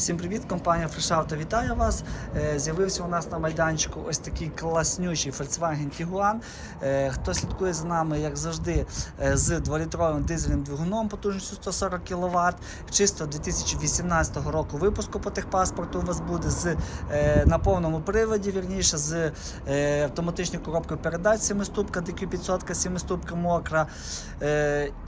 Всім привіт! Компанія FreshAuto вітає вас. Е, З'явився у нас на майданчику ось такий класнючий Volkswagen Tiguan. Е, Хто слідкує за нами, як завжди, е, з 2-літровим дизельним двигуном потужністю 140 кВт, чисто 2018 року випуску по техпаспорту у вас буде з на повному приводі, вірніше, з автоматичною коробкою передач 7-ступка, DQ500, 7-ступка мокра.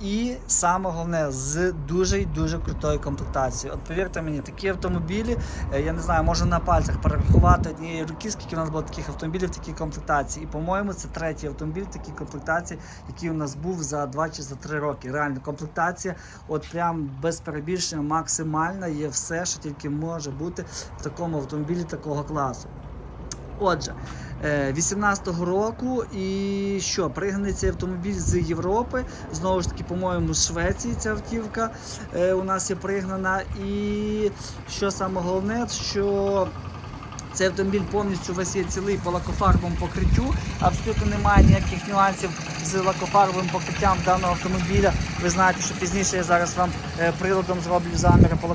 І саме головне з дуже й дуже крутою комплектацією. От повірте мені, такі автомобілі, е, я не знаю, можу на пальцях перерахувати однієї руки, скільки у нас було таких автомобілів, такій комплектації. І, по-моєму, це третій автомобіль такій комплектації, який у нас був за 2 чи за 3 роки. Реально, комплектація, от прям без перебільшення, максимальна, є все, що тільки може бути в такому автомобілі такого класу. Отже, 18-го року і що, пригнаний цей автомобіль з Європи. Знову ж таки, по-моєму, з Швеції ця автівка е, у нас є пригнана. І що саме головне, що цей автомобіль повністю весь є цілий по лакофарбовому покриттю. Абсолютно немає ніяких нюансів з лакофарбовим покриттям даного автомобіля. Ви знаєте, що пізніше я зараз вам е, приладом зроблю заміри по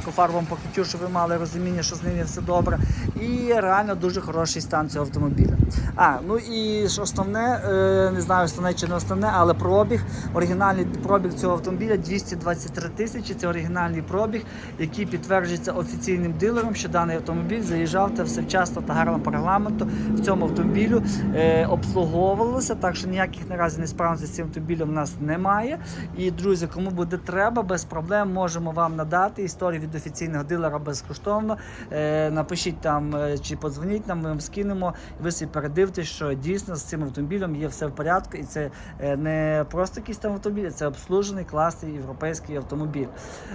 покриттю, щоб ви мали розуміння, що з ним є все добре. І реально дуже хороший стан цього автомобіля. А, ну і основне, е, не знаю, основне чи не основне, але пробіг, оригінальний пробіг цього автомобіля 223 тисячі. Це оригінальний пробіг, який підтверджується офіційним дилером, що даний автомобіль заїжджав та все вчасно та гарно по регламенту в цьому автомобілю е, обслуговувалося, так що ніяких наразі несправностей з цим автомобілем в нас немає. І друзі, кому буде треба, без проблем можемо вам надати історію від офіційного дилера безкоштовно. Е, напишіть там е, чи подзвоніть нам, ми вам скинемо. Ви собі передивитесь, що дійсно з цим автомобілем є все в порядку, і це е, не просто якийсь там автомобіль, це обслужений класний європейський автомобіль.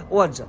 Отже,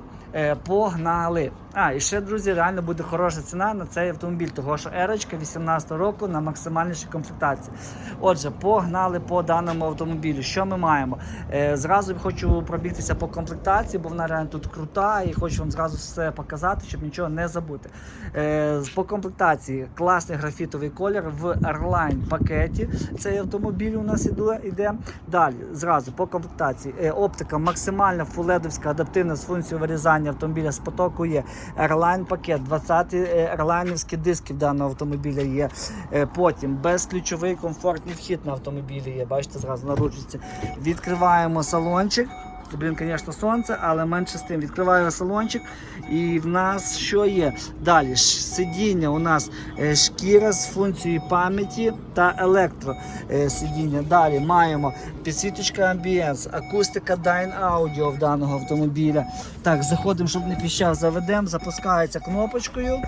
погнали. А, і ще, друзі, реально буде хороша ціна на цей автомобіль, того що ерочка 18 року на максимальнішій комплектації. Отже, погнали по даному автомобілю. Що ми маємо? Е, зразу хочу пробігтися по комплектації, бо вона реально тут крута, і хочу вам зразу все показати, щоб нічого не забути. Е, по комплектації класний графітовий колір в Airline пакеті. Цей автомобіль у нас іде. Далі, зразу по комплектації. Е, оптика максимальна фуледовська адаптивна з функцією вирізання автомобіля з потоку є. Airline пакет, 20 ерлайнівські диски в даного автомобіля є. Е, Потім безключовий комфортний вхід на автомобілі є. Бачите, зразу на. Відкриваємо салончик. Блін, звісно, сонце, але менше з тим. Відкриваю салончик, і в нас що є? Далі сидіння у нас е, шкіра з функцією пам'яті та електро е. Далі маємо підсвіточка амбієнс, акустика Dyn Audio в даного автомобіля. Так, заходимо, щоб не піщав, заведемо, запускається кнопочкою.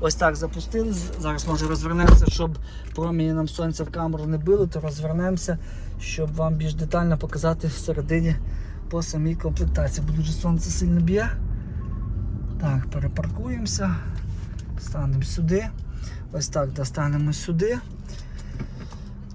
Ось так запустили. Зараз може розвернемося, щоб промені нам сонця в камеру не били, то розвернемося, щоб вам більш детально показати всередині по самій комплектації. Бо дуже сонце сильно б'є. Так, перепаркуємося. Станемо сюди. Ось так достанемо сюди.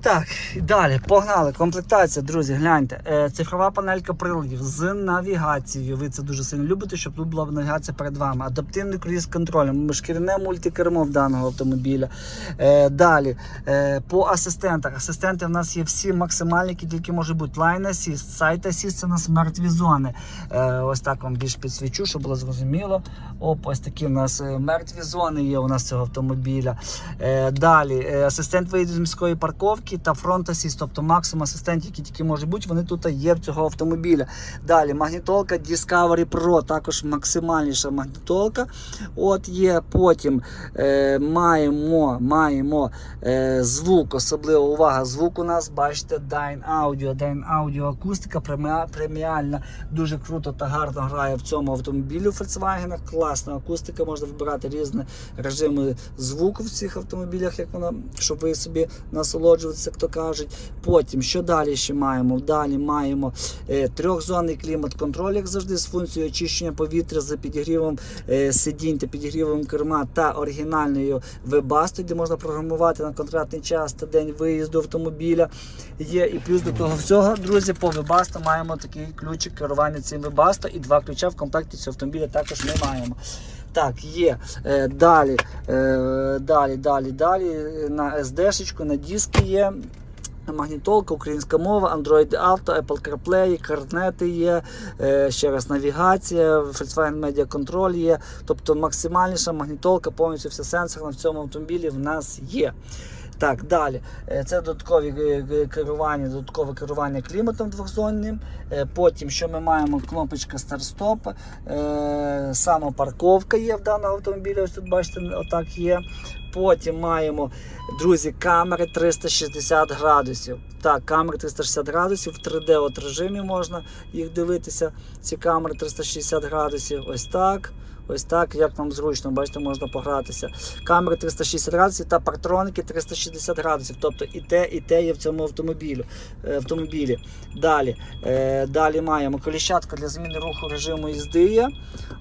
Так, і далі, погнали. Комплектація, друзі, гляньте. Е, цифрова панелька приладів з навігацією. Ви це дуже сильно любите, щоб тут була навігація перед вами. Адаптивний круїз контролем, шкіряне мультикермо в даного автомобіля. Е, далі, е, по асистентах. Асистенти в нас є всі максимальні, які тільки можуть бути. Line Assist, Site Assist це у нас мертві зони. Е, ось так вам більш підсвічу, щоб було зрозуміло. Оп, ось такі у нас е, мертві зони є у нас цього автомобіля. Е, далі, е, асистент виїзду з міської парковки та фронт асіст, тобто максимум асистентів, які тільки можуть бути, вони тут є в цього автомобіля. Далі магнітолка Discovery Pro, також максимальніша магнітолка. От є. Потім е, маємо маємо е, звук, особливо увага. Звук у нас, бачите, Dyn Audio, Dyn Audio акустика преміальна, дуже круто та гарно грає в цьому автомобілі Volkswagen. Класна акустика, можна вибирати різні режими звуку в цих автомобілях, як вона, щоб ви собі насолоджуватися, як то кажуть. Потім, що далі ще маємо? Далі маємо е, трьохзонний клімат-контроль, як завжди, з функцією очищення повітря за підігрівом е, сидінь та підігрівом керма та оригінальною вебастою, де можна програмувати на конкретний час та день виїзду автомобіля. Є і плюс до того всього, друзі, по вебасту маємо такий ключик керування цим вебасто і два ключа в комплекті цього автомобіля також ми маємо. Так, є. Е, далі, е, далі, далі, далі. На SD-шечку, на диски є. Магнітолка, українська мова, Android Auto, Apple CarPlay, карнети є, е, ще раз навігація, Volkswagen Media Control є. Тобто максимальніша магнітолка, повністю вся сенсорна в цьому автомобілі в нас є. Так, далі. Е, Це додаткові е, е, керування, додаткове керування кліматом двохзонним. Потім, що ми маємо, кнопочка старт-стоп, самопарковка є в даному автомобілі. Ось тут бачите, отак є. Потім маємо, друзі, камери 360 градусів. Так, камери 360 градусів, в 3D от режимі можна їх дивитися. Ці камери 360 градусів. Ось так. Ось так, як нам зручно, бачите, можна погратися. Камери 360 градусів та партроники 360 градусів. Тобто і те, і те є в цьому автомобілі. е, автомобілі. Далі, е, далі маємо коліщатка для зміни руху режиму їзди. Є.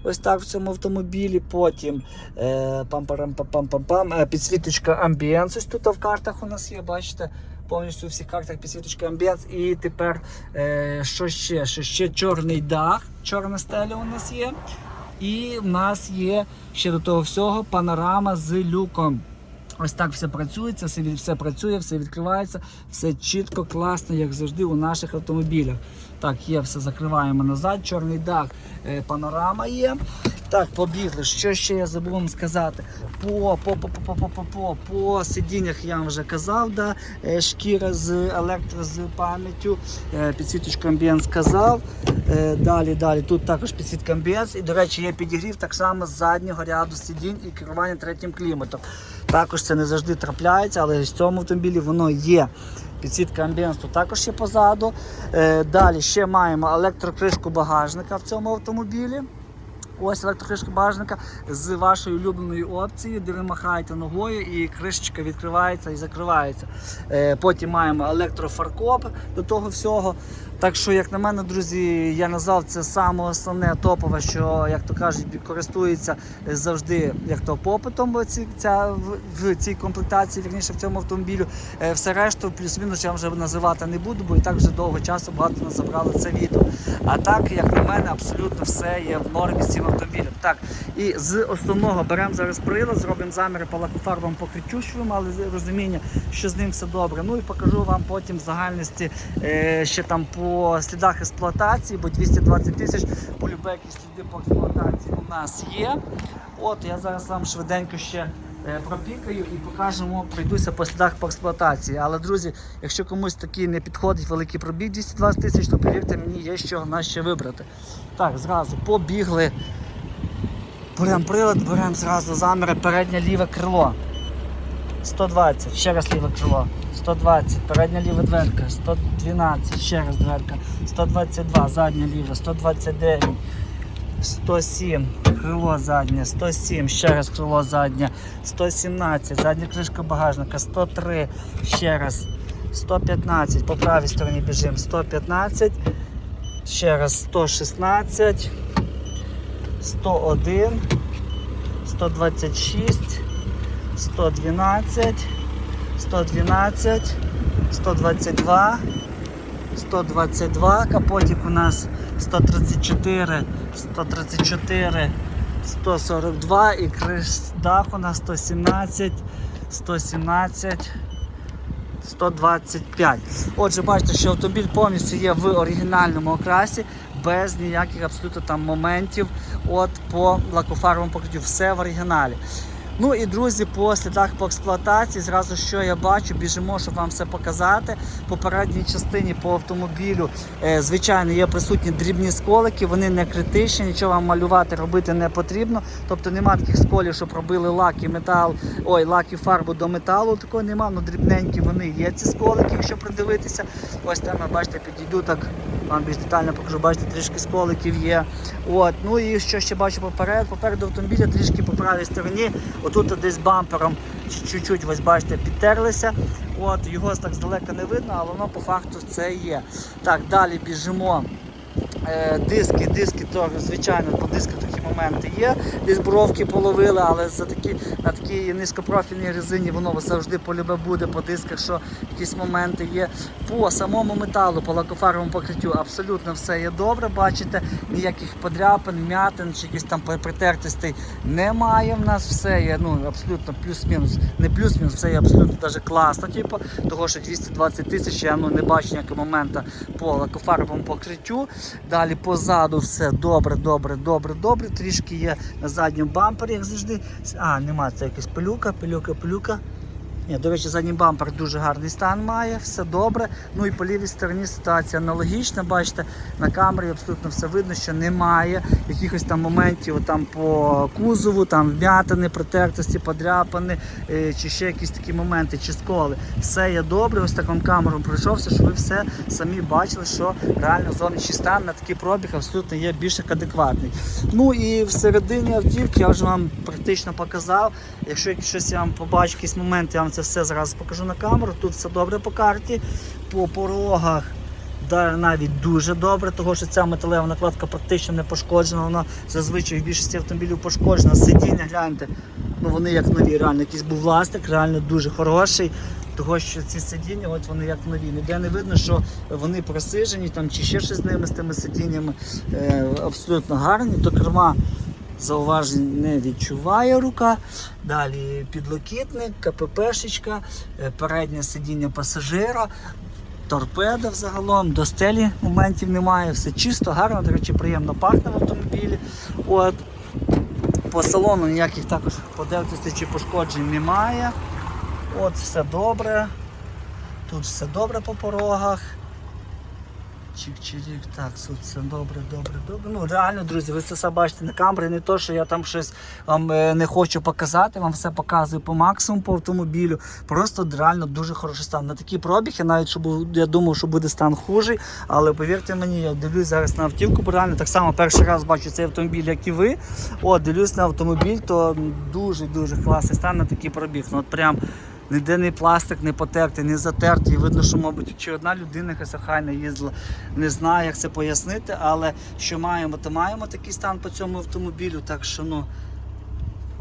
Ось так в цьому автомобілі. Потім е, підсвіточка амбієнс. Ось тут в картах у нас є, бачите. Повністю у всіх картах підсвіточка амбієнс. І тепер що ще? Що ще чорний дах, чорна стеля у нас є. І в нас є ще до того всього панорама з люком. Ось так все працюється, все, все працює, все відкривається, все чітко, класно, як завжди у наших автомобілях. Так, є, все закриваємо назад, чорний дах, е, панорама є. Так, побігли. Що ще я забув вам сказати? По по, по, по, по, по, по, по сидіннях я вам вже казав, да? Е, шкіра з електро з пам'яттю, е, підсвіточку амбієнт сказав. Е, далі, далі, тут також підсвітка амбієнт. І, до речі, є підігрів так само з заднього ряду сидінь і керування третім кліматом. Також це не завжди трапляється, але в цьому автомобілі воно є. Підсвітка амбієнсту також є позаду. Далі ще маємо електрокришку багажника в цьому автомобілі. Ось електрокришка багажника з вашою улюбленою опцією, де ви махаєте ногою і кришечка відкривається і закривається. Е, Потім маємо електрофаркоп до того всього. Так що, як на мене, друзі, я назвав це саме основне топове, що, як то кажуть, користується завжди як то попитом в ці- ця, в, цій комплектації, вірніше в цьому автомобілю. Е, Все решту, плюс-мінус, я вже називати не буду, бо і так вже довго часу багато нас забрали це відео. А так, як на мене, абсолютно все є в нормі з цим автомобілем. Так, і з основного беремо зараз прилад, зробимо заміри по лакофарбовому покриттю, щоб ви мали розуміння, що з ним все добре. Ну і покажу вам потім в загальності е, ще там по слідах експлуатації, бо 220 тисяч по любе сліди по експлуатації у нас є. От я зараз вам швиденько ще е, пропікаю і покажемо, пройдуся по слідах по експлуатації. Але, друзі, якщо комусь такий не підходить великий пробіг 220 тисяч, то повірте мені, є що нас ще вибрати. Так, зразу побігли. Беремо прилад, беремо зразу заміри, переднє ліве крило. 120, ще раз ліве крило. 120, передня ліва дверка, 112, ще раз дверка, 122, задня ліва, 129, 107, крило заднє, 107, ще раз крило заднє, 117, задня кришка багажника, 103, ще раз, 115, по правій стороні біжимо, 115, ще раз 116, 101, 126, 112, 112, 122, 122, капотик у нас 134, 134, 142 і криш дах у нас 117, 117, 125. Отже, бачите, що автомобіль повністю є в оригінальному окрасі, без ніяких абсолютно там моментів от по лакофарбовому покриттю. Все в оригіналі. Ну і друзі, по слідах по експлуатації, зразу що я бачу, біжимо, щоб вам все показати. По передній частині по автомобілю, е, звичайно, є присутні дрібні сколики, вони не критичні, нічого вам малювати, робити не потрібно. Тобто нема таких сколів, щоб робили лак і метал, ой, лак і фарбу до металу. Такого нема, ну дрібненькі вони є ці сколики, якщо придивитися. Ось там, бачите, підійду так, вам більш детально покажу, бачите, трішки сколиків є. От, ну і що ще бачу поперед, попереду автомобіля трішки по правій стороні. Отут десь бампером чуть-чуть, ось бачите, підтерлися. От, його так здалека не видно, але воно по факту це є. Так, далі біжимо. Е, диски, диски, то, звичайно, по дисках моменти є. Десь бровки половили, але за такі, на такій низькопрофільній резині воно завжди полюбе буде по дисках, що якісь моменти є. По самому металу, по лакофаровому покриттю абсолютно все є добре. Бачите, ніяких подряпин, м'ятин чи якісь там притертостей немає. В нас все є ну, абсолютно плюс-мінус. Не плюс-мінус, все є абсолютно даже класно. Типу, того, що 220 тисяч я ну, не бачу ніякого моменту по лакофаровому покриттю. Далі позаду все добре, добре, добре, добре. Трішки є на задньому бампері, як завжди. А, нема, це якась пилюка, пилюка, пилюка. Ні, до речі, задній бампер дуже гарний стан має, все добре. Ну і по лівій стороні ситуація аналогічна. Бачите, на камері абсолютно все видно, що немає якихось там моментів там по кузову, там вм'ятини, протертості, подряпини е, чи ще якісь такі моменти, чи сколи. Все є добре. Ось таким камером пройшовся, щоб ви все самі бачили, що реально зовнішній стан на такий пробіг абсолютно є більш як адекватний. Ну і всередині автівки я вже вам практично показав. Якщо щось я вам побачу, якісь моменти, я вам це все зараз покажу на камеру. Тут все добре по карті, по порогах. Навіть дуже добре, тому що ця металева накладка практично не пошкоджена. Вона зазвичай в більшості автомобілів пошкоджена. Сидіння, гляньте, ну вони як нові, реально якийсь був власник, реально дуже хороший. Того, що ці сидіння, от вони як нові. Ніде не видно, що вони просижені там чи ще щось з ними з тими сидіннями. Е, абсолютно гарні. До керма зауважень не відчуває рука. Далі підлокітник, КППшечка, е, переднє сидіння пасажира. Торпеда взагалом, до стелі моментів немає, все чисто, гарно, до речі, приємно пахне в автомобілі. От. По салону ніяких також подертостей чи пошкоджень немає. От все добре. Тут все добре по порогах. Чик-чирік, так, тут все добре, добре, добре. Ну реально, друзі, ви це все бачите на камері, не то, що я там щось вам е, не хочу показати, вам все показую по максимуму по автомобілю. Просто реально дуже хороший стан. На такий пробіг, я навіть що був, я думав, що буде стан хужий, але повірте мені, я дивлюсь зараз на автівку, бо реально так само перший раз бачу цей автомобіль, як і ви. От, дивлюсь на автомобіль, то дуже-дуже класний стан на такий пробіг. Ну от прям Ніде пластик не потертий, не затертий. Видно, що, мабуть, чи одна людина охайна їздила. Не знаю, як це пояснити, але що маємо, то маємо такий стан по цьому автомобілю. Так що, ну,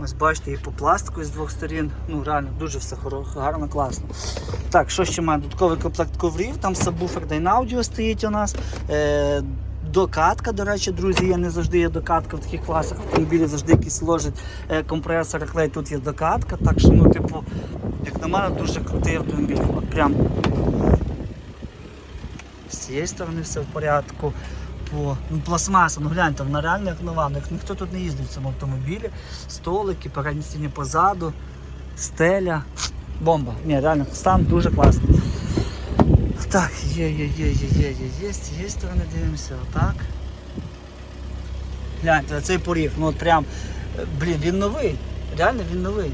ось бачите, і по пластику з двох сторін. Ну, реально, дуже все гарно, класно. Так, що ще має? Додатковий комплект коврів, там сабвуфер Dynaaudio стоїть у нас. Е- Докатка, до речі, друзі, є не завжди є докатка в таких класах автомобілів, завжди якийсь ложить е, компресор, клей, тут є докатка. Так що, ну, типу, як на мене, дуже крутий автомобіль. От прям з цієї сторони все в порядку. По ну, пластмаса, ну гляньте, вона реально як нова. Ну, як ніхто тут не їздив в цьому автомобілі. Столики, передні стіні позаду, стеля. Бомба. Ні, реально, стан дуже класний. Так, є, є, є, є, є, є, є, з цієї сторони дивимося, отак. Гляньте, цей поріг, ну от прям, е, блін, він новий. Реально він новий.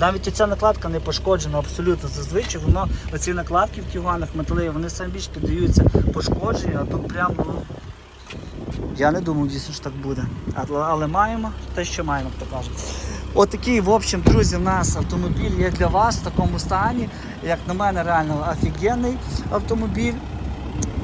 Навіть оця накладка не пошкоджена абсолютно. Зазвичай воно, оці накладки в тюганах металеві, вони самі більш піддаються пошкодженню, а тут прям, ну. Я не думав дійсно, що так буде. Але, але маємо те, що маємо, як то кажуть. Отакий, в общем, друзі, у нас автомобіль є для вас в такому стані. Як на мене, реально офігенний автомобіль.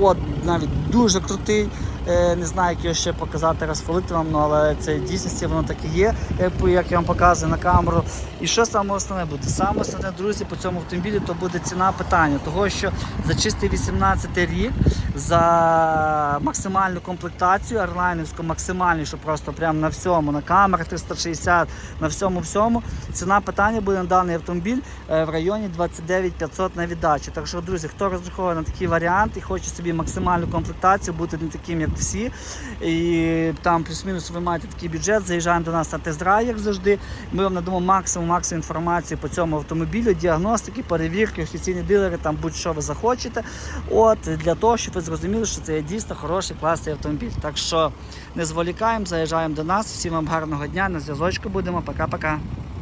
От навіть дуже крутий. Е, не знаю, як його ще показати, розфалити вам, ну, але це дійсності воно так і є, як, як я вам показую на камеру. І що саме основне буде? Саме основне, друзі, по цьому автомобілі то буде ціна питання. Того, що за чистий 18 рік, за максимальну комплектацію, арлайнівську, максимальнішу, просто прямо на всьому, на камерах 360, на всьому всьому. Ціна питання буде на даний автомобіль е, в районі 29 500 на віддачі. Так що, друзі, хто розраховує на такий варіант і хоче собі максимальну комплектацію, бути не таким, як всі. І там плюс-мінус ви маєте такий бюджет, заїжджаємо до нас на тест-драйв, як завжди. Ми вам надамо максимум максимум інформації по цьому автомобілю, діагностики, перевірки, офіційні дилери, там будь-що ви захочете. От для того, щоб ви зрозуміли, що це є дійсно хороший класний автомобіль. Так що не зволікаємо, заїжджаємо до нас. Всім вам гарного дня. На зв'язочку будемо. Пока-пока.